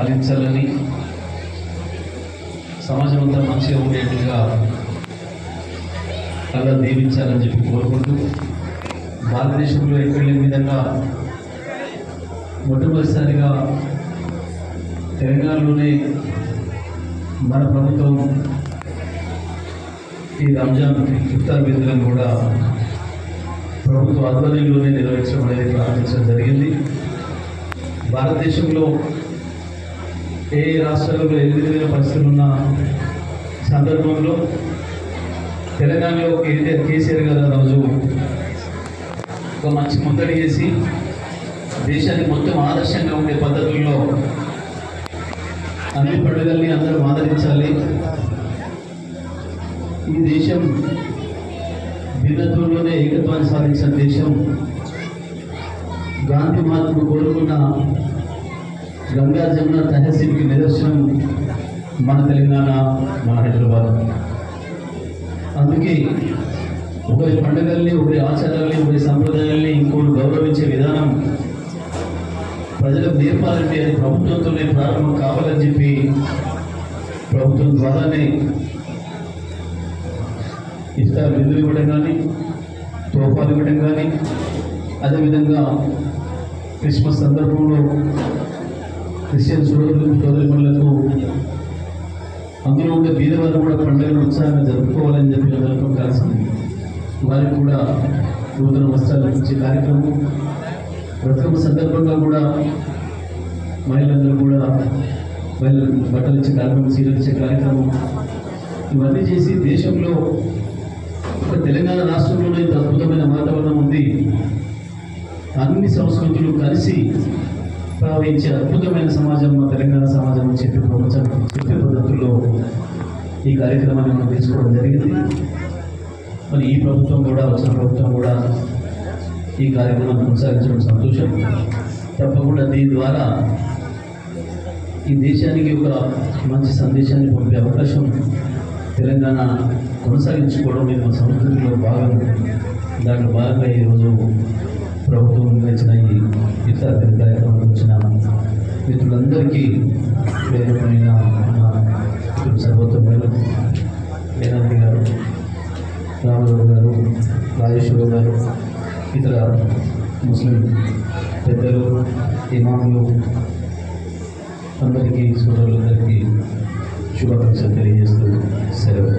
ఫలించాలని సమాజం అంతా మంచిగా ఉండేట్టుగా అలా దీవించాలని చెప్పి కోరుకుంటూ భారతదేశంలో ఎక్కడ లేని విధంగా మొట్టమొదటిసారిగా తెలంగాణలోనే మన ప్రభుత్వం ఈ రంజాన్ ఇఫ్తార్ విధులను కూడా ప్రభుత్వ ఆధ్వర్యంలోనే నిర్వహించడం అనేది ప్రారంభించడం జరిగింది. భారతదేశంలో ఏ రాష్ట్రాల్లో ఏ విధమైన పరిస్థితులు ఉన్న సందర్భంలో తెలంగాణలో కేటీఆర్ కేసీఆర్ గారు రోజు ఒక మంచి ముందడి చేసి దేశానికి మొత్తం ఆదర్శంగా ఉండే పద్ధతుల్లో అన్ని పండుగల్ని అందరూ ఆదరించాలి. ఈ దేశం భిన్నత్వంలోనే ఏకత్వాన్ని సాధించిన దేశం. గాంధీ మహాత్ముడు కోరుకున్న గంగా జమున తహసీల్కి నిదర్శనం మన తెలంగాణ మన హైదరాబాద్. అందుకే ఒకరి పండుగల్ని ఒకరి ఆచారాల్ని ఒకరి సంప్రదాయాల్ని ఇంకోటి గౌరవించే విధానం ప్రజలకు నేర్పాలంటే అది ప్రభుత్వంతోనే ప్రారంభం కావాలని చెప్పి ప్రభుత్వం ద్వారానే ఇస్తారు విధులు ఇవ్వడం కానీ తోఫాలు ఇవ్వడం కానీ అదేవిధంగా క్రిస్మస్ సందర్భంలో క్రిస్టియన్ సోదరులకు సోదరిమణులకు అందులో ఉండే బీదవారు కూడా పండుగను ఉత్సాహంగా జరుపుకోవాలని చెప్పి అందరితో కలిసి వారికి కూడా నూతన వస్త్రాలు ఇచ్చే కార్యక్రమం. బతుకమ్మ సందర్భంగా కూడా మహిళలందరూ కూడా మహిళలు బట్టలు ఇచ్చే కార్యక్రమం చీరలు ఇచ్చే కార్యక్రమం ఇవన్నీ చేసి దేశంలో ఒక తెలంగాణ రాష్ట్రంలోనే ఇంత అద్భుతమైన వాతావరణం ఉంది. అన్ని సంస్కృతులు కలిసి ప్రవహించే అద్భుతమైన సమాజం మా తెలంగాణ సమాజం అని చెప్పి ప్రపంచం చెప్పే పద్ధతుల్లో ఈ కార్యక్రమాన్ని మనం తీసుకోవడం జరిగింది. మరి ఈ ప్రభుత్వం కూడా వచ్చిన ప్రభుత్వం కూడా ఈ కార్యక్రమాన్ని కొనసాగించడం సంతోషం. తప్పకుండా దీని ద్వారా ఈ దేశానికి ఒక మంచి సందేశాన్ని పంపే అవకాశం తెలంగాణ కొనసాగించుకోవడం ఇది సంస్కృతిలో భాగం. దాంట్లో భాగంగా ఈరోజు ప్రభుత్వం నిర్వహించిన ఈ ఇతర కార్యక్రమానికి వచ్చిన మిత్రులందరికీ ప్రేరమైన మా మిత్రుడు సర్వోత్తమ గారు వేదాంతి గారు రామరావు గారు రాజేశ్వరరావు గారు ఇతర ముస్లిం పెద్దలు ఇమాములు అందరికీ సోదరులందరికీ శుభాకాంక్షలు తెలియజేస్తూ సెలవు